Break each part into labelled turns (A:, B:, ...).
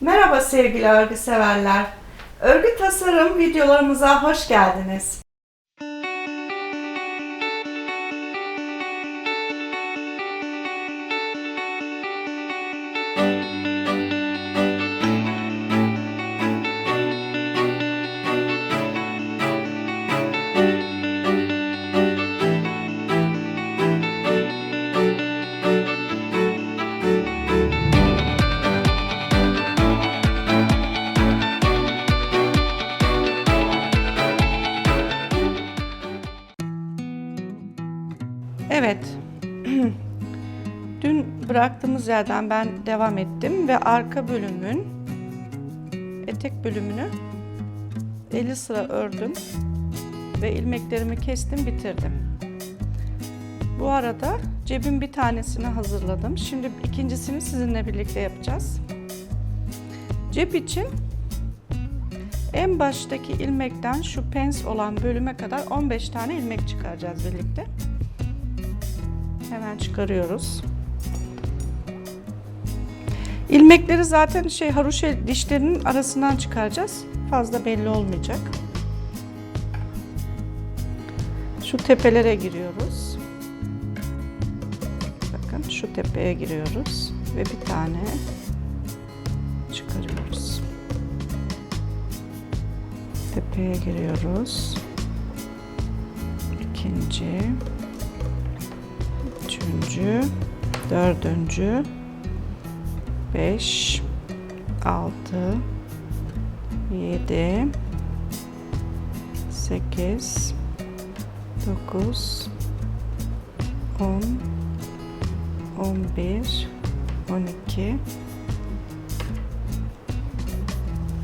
A: Merhaba sevgili örgü severler. Örgü tasarım videolarımıza hoş geldiniz. Evet. Dün bıraktığımız yerden ben devam ettim ve arka bölümün etek bölümünü 50 sıra ördüm ve ilmeklerimi kestim bitirdim. Bu arada cebin bir tanesini hazırladım. Şimdi ikincisini sizinle birlikte yapacağız. Cep için en baştaki ilmekten şu pens olan bölüme kadar 15 tane ilmek çıkaracağız birlikte. Hemen çıkarıyoruz. İlmekleri zaten şey haroşa dişlerinin arasından çıkaracağız. Fazla belli olmayacak. Şu tepelere giriyoruz. Bakın şu tepeye giriyoruz ve bir tane çıkarıyoruz. Tepeye giriyoruz. İkinci üçüncü, dördüncü, beş, altı, yedi, sekiz, dokuz, on, on bir, on iki,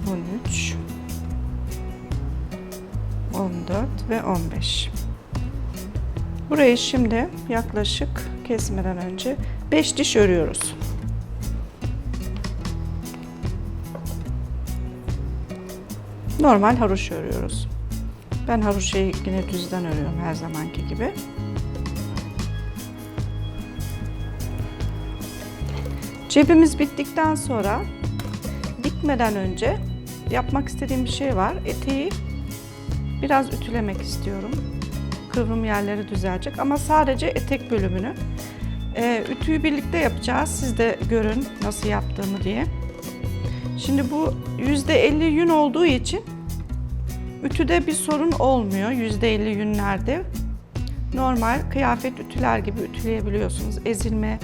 A: on üç, on dört ve on beş. Burayı şimdi yaklaşık kesmeden önce 5 diş örüyoruz. Normal haroşa örüyoruz. Ben haroşayı yine düzden örüyorum her zamanki gibi. Cebimiz bittikten sonra dikmeden önce yapmak istediğim bir şey var. Eteği biraz ütülemek istiyorum kıvrım yerleri düzelecek ama sadece etek bölümünü. E, ütüyü birlikte yapacağız. Siz de görün nasıl yaptığımı diye. Şimdi bu %50 yün olduğu için ütüde bir sorun olmuyor %50 yünlerde. Normal kıyafet ütüler gibi ütüleyebiliyorsunuz. Ezilme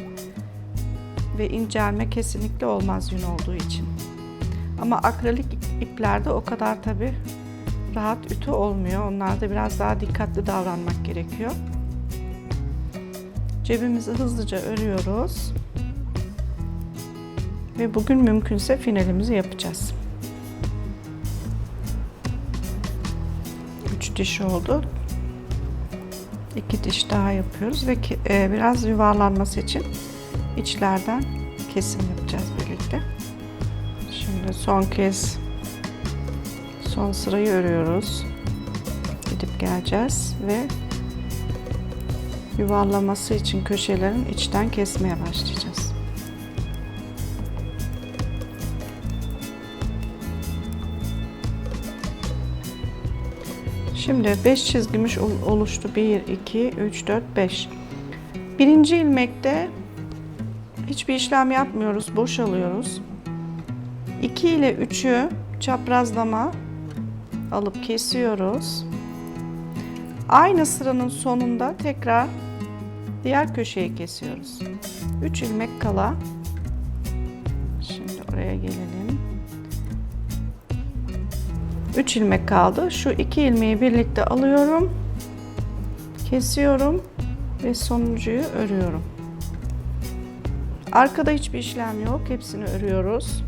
A: ve incelme kesinlikle olmaz yün olduğu için. Ama akrilik iplerde o kadar tabi rahat ütü olmuyor. Onlarda biraz daha dikkatli davranmak gerekiyor. Cebimizi hızlıca örüyoruz. Ve bugün mümkünse finalimizi yapacağız. 3 diş oldu. 2 diş daha yapıyoruz ve e, biraz yuvarlanması için içlerden kesim yapacağız birlikte. Şimdi son kez Son sırayı örüyoruz. Gidip geleceğiz ve yuvarlaması için köşelerin içten kesmeye başlayacağız. Şimdi 5 çizgimiz oluştu. 1, 2, 3, 4, 5. Birinci ilmekte hiçbir işlem yapmıyoruz. Boşalıyoruz. 2 ile 3'ü çaprazlama alıp kesiyoruz. Aynı sıranın sonunda tekrar diğer köşeyi kesiyoruz. 3 ilmek kala. Şimdi oraya gelelim. 3 ilmek kaldı. Şu iki ilmeği birlikte alıyorum. Kesiyorum ve sonuncuyu örüyorum. Arkada hiçbir işlem yok. Hepsini örüyoruz.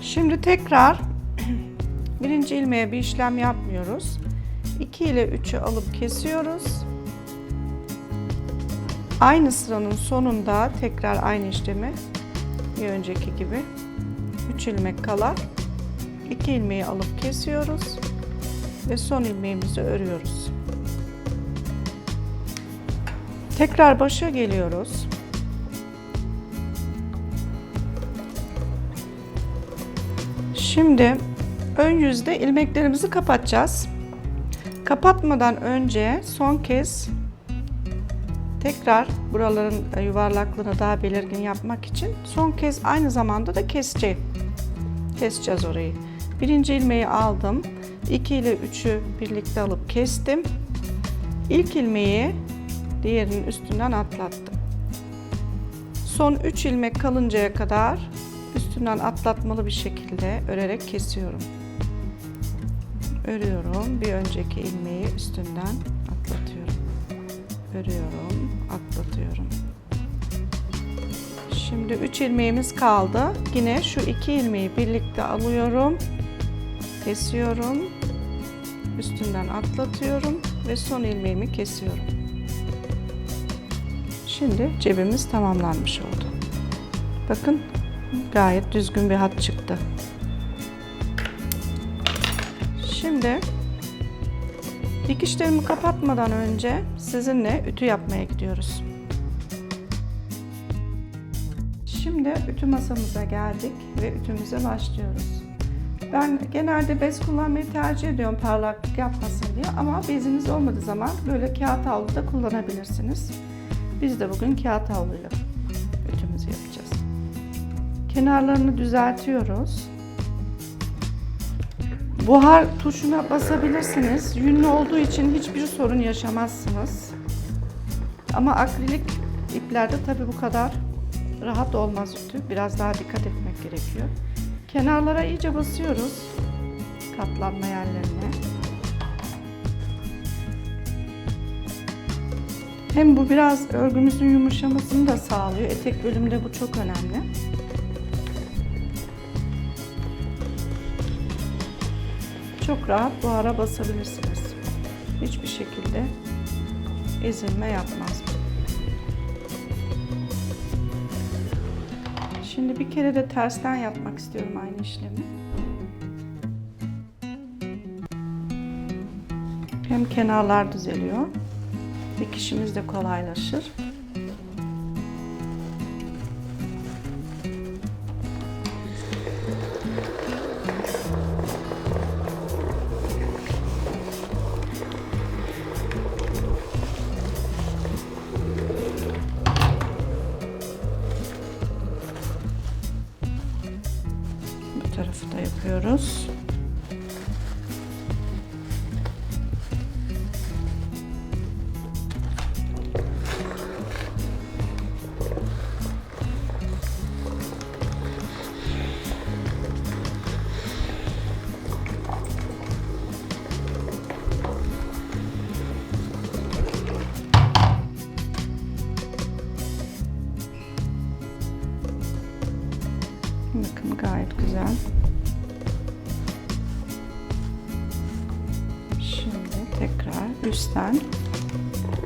A: Şimdi tekrar Birinci ilmeğe bir işlem yapmıyoruz. 2 ile 3'ü alıp kesiyoruz. Aynı sıranın sonunda tekrar aynı işlemi bir önceki gibi 3 ilmek kala 2 ilmeği alıp kesiyoruz ve son ilmeğimizi örüyoruz. Tekrar başa geliyoruz. Şimdi ön yüzde ilmeklerimizi kapatacağız. Kapatmadan önce son kez tekrar buraların yuvarlaklığını daha belirgin yapmak için son kez aynı zamanda da keseceğim. Keseceğiz orayı. Birinci ilmeği aldım. 2 ile 3'ü birlikte alıp kestim. İlk ilmeği diğerinin üstünden atlattım. Son 3 ilmek kalıncaya kadar üstünden atlatmalı bir şekilde örerek kesiyorum. Örüyorum. Bir önceki ilmeği üstünden atlatıyorum. Örüyorum, atlatıyorum. Şimdi 3 ilmeğimiz kaldı. Yine şu iki ilmeği birlikte alıyorum. Kesiyorum. Üstünden atlatıyorum ve son ilmeğimi kesiyorum. Şimdi cebimiz tamamlanmış oldu. Bakın gayet düzgün bir hat çıktı. Şimdi dikişlerimi kapatmadan önce sizinle ütü yapmaya gidiyoruz. Şimdi ütü masamıza geldik ve ütümüze başlıyoruz. Ben genelde bez kullanmayı tercih ediyorum parlaklık yapmasın diye ama beziniz olmadığı zaman böyle kağıt havlu da kullanabilirsiniz. Biz de bugün kağıt havluyla ütümüzü yapacağız. Kenarlarını düzeltiyoruz. Buhar tuşuna basabilirsiniz. Yünlü olduğu için hiçbir sorun yaşamazsınız. Ama akrilik iplerde tabii bu kadar rahat olmaz ütü. Biraz daha dikkat etmek gerekiyor. Kenarlara iyice basıyoruz. Katlanma yerlerine. Hem bu biraz örgümüzün yumuşamasını da sağlıyor. Etek bölümünde bu çok önemli. Çok rahat bu ara basabilirsiniz. Hiçbir şekilde ezilme yapmaz. Şimdi bir kere de tersten yapmak istiyorum aynı işlemi. Hem kenarlar düzeliyor, dikişimiz de kolaylaşır.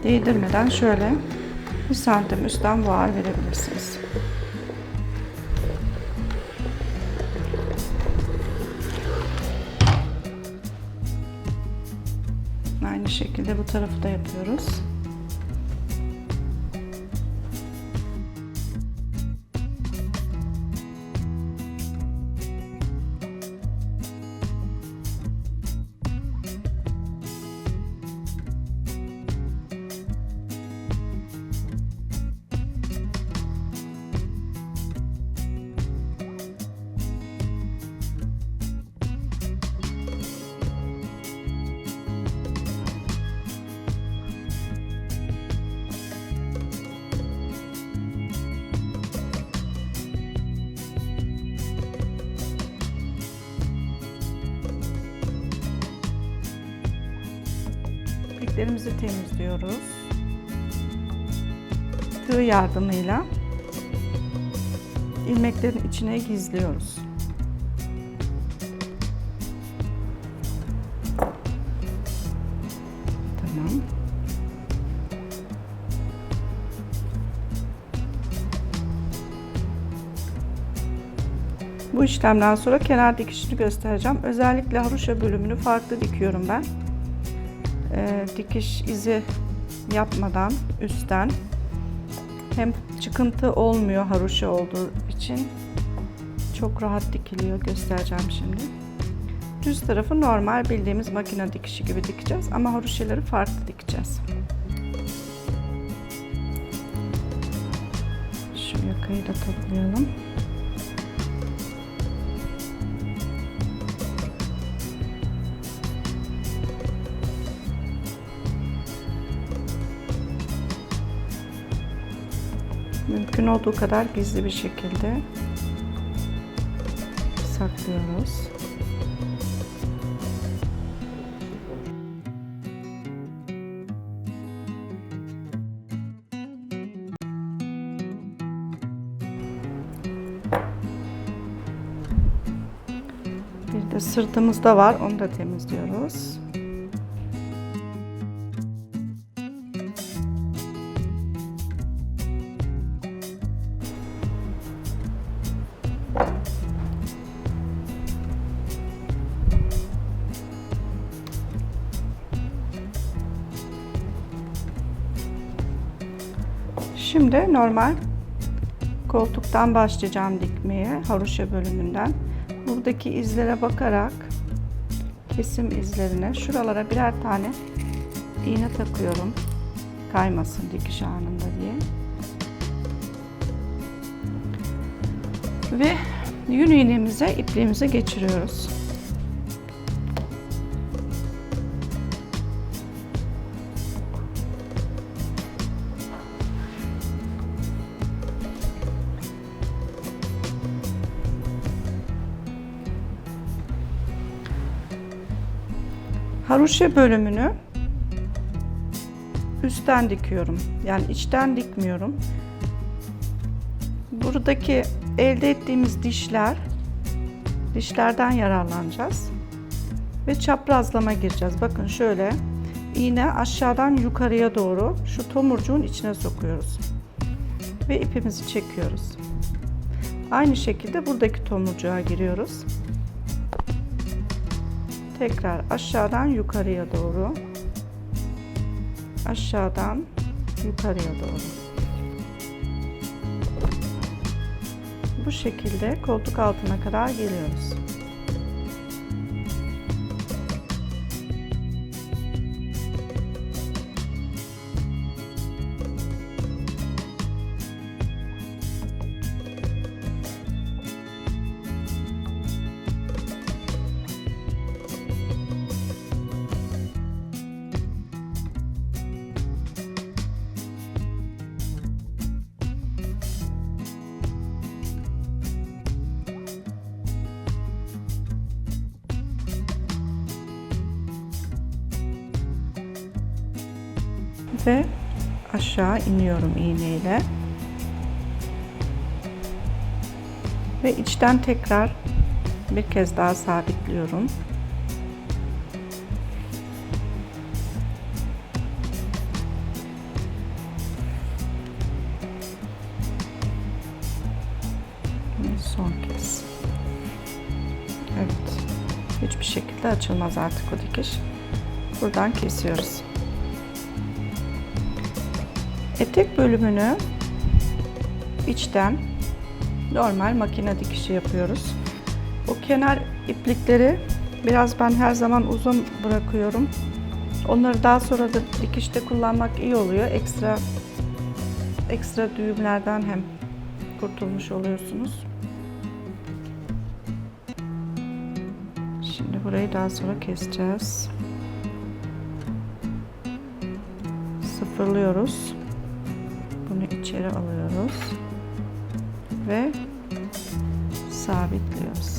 A: Değdirmeden şöyle bir santim üstten buhar verebilirsiniz. Aynı şekilde bu tarafı da yapıyoruz. İpliklerimizi temizliyoruz. Tığ yardımıyla ilmeklerin içine gizliyoruz. Tamam. Bu işlemden sonra kenar dikişini göstereceğim. Özellikle haroşa bölümünü farklı dikiyorum ben. Ee, dikiş izi yapmadan üstten hem çıkıntı olmuyor haroşa olduğu için çok rahat dikiliyor. Göstereceğim şimdi. Düz tarafı normal bildiğimiz makine dikişi gibi dikeceğiz ama haroşeleri farklı dikeceğiz. Şu yakayı da toplayalım. Mümkün olduğu kadar gizli bir şekilde saklıyoruz. Bir de sırtımızda var. Onu da temizliyoruz. Şimdi normal koltuktan başlayacağım dikmeye, haroşa bölümünden. Buradaki izlere bakarak kesim izlerine şuralara birer tane iğne takıyorum. Kaymasın dikiş anında diye. Ve yün iğnemize ipliğimize geçiriyoruz. Haroşa bölümünü üstten dikiyorum. Yani içten dikmiyorum. Buradaki elde ettiğimiz dişler dişlerden yararlanacağız. Ve çaprazlama gireceğiz. Bakın şöyle iğne aşağıdan yukarıya doğru şu tomurcuğun içine sokuyoruz. Ve ipimizi çekiyoruz. Aynı şekilde buradaki tomurcuğa giriyoruz. Tekrar aşağıdan yukarıya doğru. Aşağıdan yukarıya doğru. Bu şekilde koltuk altına kadar geliyoruz. Ve aşağı iniyorum iğneyle. Ve içten tekrar bir kez daha sabitliyorum. Son kez. Evet. Hiçbir şekilde açılmaz artık o dikiş. Buradan kesiyoruz. Etek bölümünü içten normal makine dikişi yapıyoruz. O kenar iplikleri biraz ben her zaman uzun bırakıyorum. Onları daha sonra da dikişte kullanmak iyi oluyor. Ekstra ekstra düğümlerden hem kurtulmuş oluyorsunuz. Şimdi burayı daha sonra keseceğiz. Sıfırlıyoruz içeri alıyoruz ve sabitliyoruz.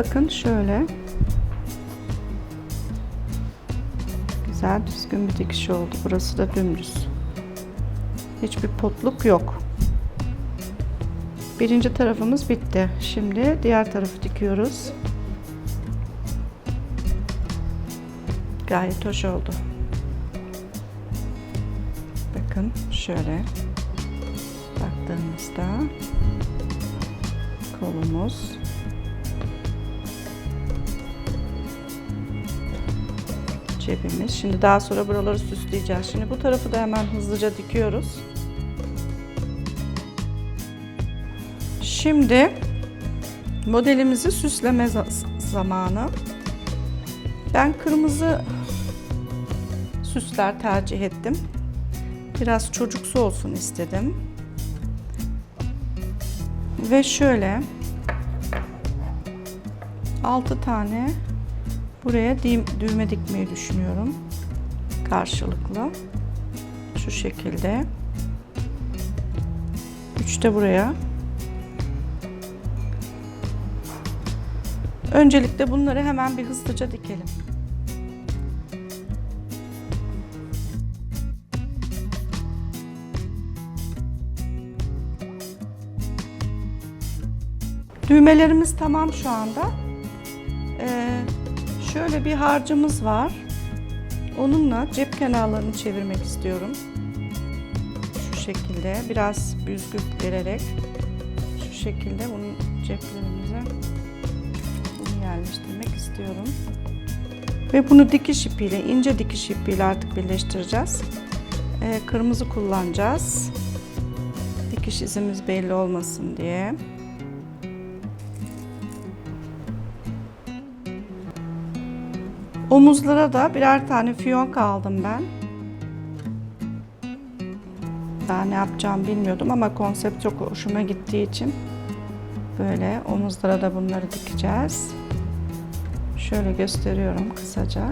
A: Bakın şöyle. Güzel düzgün bir dikiş oldu. Burası da dümdüz. Hiçbir potluk yok. Birinci tarafımız bitti. Şimdi diğer tarafı dikiyoruz. Gayet hoş oldu. Bakın şöyle baktığımızda kolumuz cebimiz. Şimdi daha sonra buraları süsleyeceğiz. Şimdi bu tarafı da hemen hızlıca dikiyoruz. Şimdi modelimizi süsleme za- zamanı. Ben kırmızı süsler tercih ettim. Biraz çocuksu olsun istedim. Ve şöyle 6 tane buraya düğ- düğme dikmeyi düşünüyorum. Karşılıklı. Şu şekilde. 3 de buraya. Öncelikle bunları hemen bir hızlıca dikelim. Düğmelerimiz tamam şu anda. Şöyle bir harcımız var. Onunla cep kenarlarını çevirmek istiyorum. Şu şekilde biraz büzgü vererek şu şekilde bunun ceplerimize bunu yerleştirmek istiyorum. Ve bunu dikiş ipiyle, ince dikiş ipiyle artık birleştireceğiz. Ee, kırmızı kullanacağız. Dikiş izimiz belli olmasın diye. Omuzlara da birer tane fiyonk aldım ben. Daha ne yapacağım bilmiyordum ama konsept çok hoşuma gittiği için böyle omuzlara da bunları dikeceğiz. Şöyle gösteriyorum kısaca.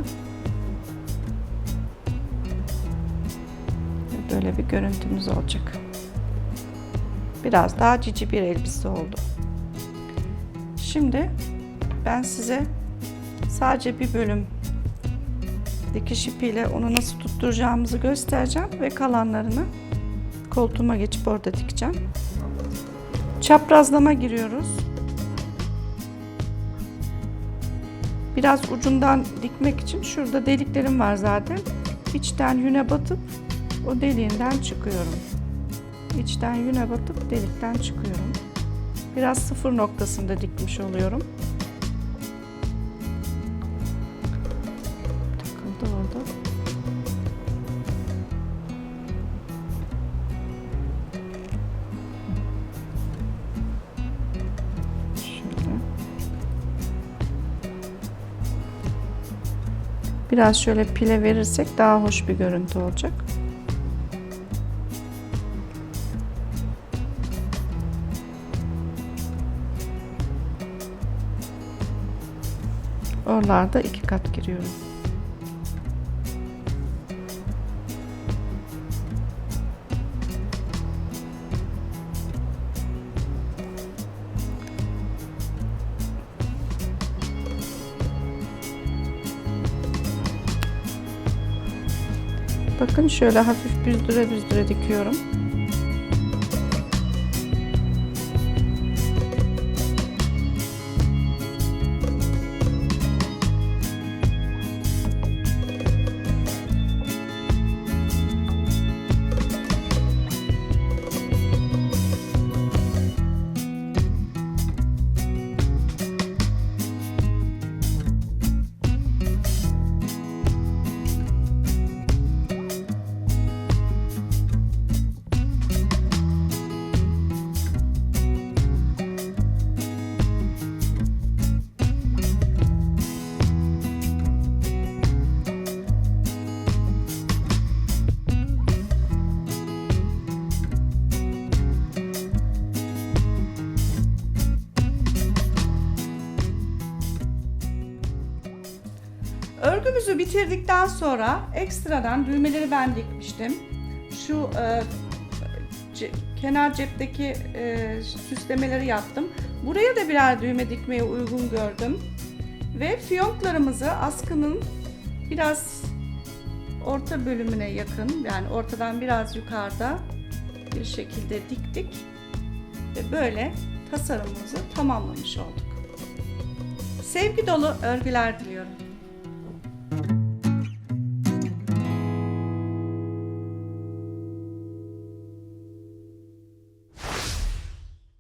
A: Böyle bir görüntümüz olacak. Biraz daha cici bir elbise oldu. Şimdi ben size sadece bir bölüm dikiş ipiyle onu nasıl tutturacağımızı göstereceğim ve kalanlarını koltuğuma geçip orada dikeceğim. Çaprazlama giriyoruz. Biraz ucundan dikmek için şurada deliklerim var zaten. İçten yüne batıp o deliğinden çıkıyorum. İçten yüne batıp delikten çıkıyorum. Biraz sıfır noktasında dikmiş oluyorum. Biraz şöyle pile verirsek daha hoş bir görüntü olacak. Oralarda iki kat giriyorum. Bakın şöyle hafif büzdüre büzdüre dikiyorum. Örgümüzü bitirdikten sonra ekstradan düğmeleri ben dikmiştim. Şu e, ce- kenar cepteki e, süslemeleri yaptım. Buraya da birer düğme dikmeye uygun gördüm. Ve fiyonklarımızı askının biraz orta bölümüne yakın yani ortadan biraz yukarıda bir şekilde diktik. Ve böyle tasarımımızı tamamlamış olduk. Sevgi dolu örgüler diliyorum.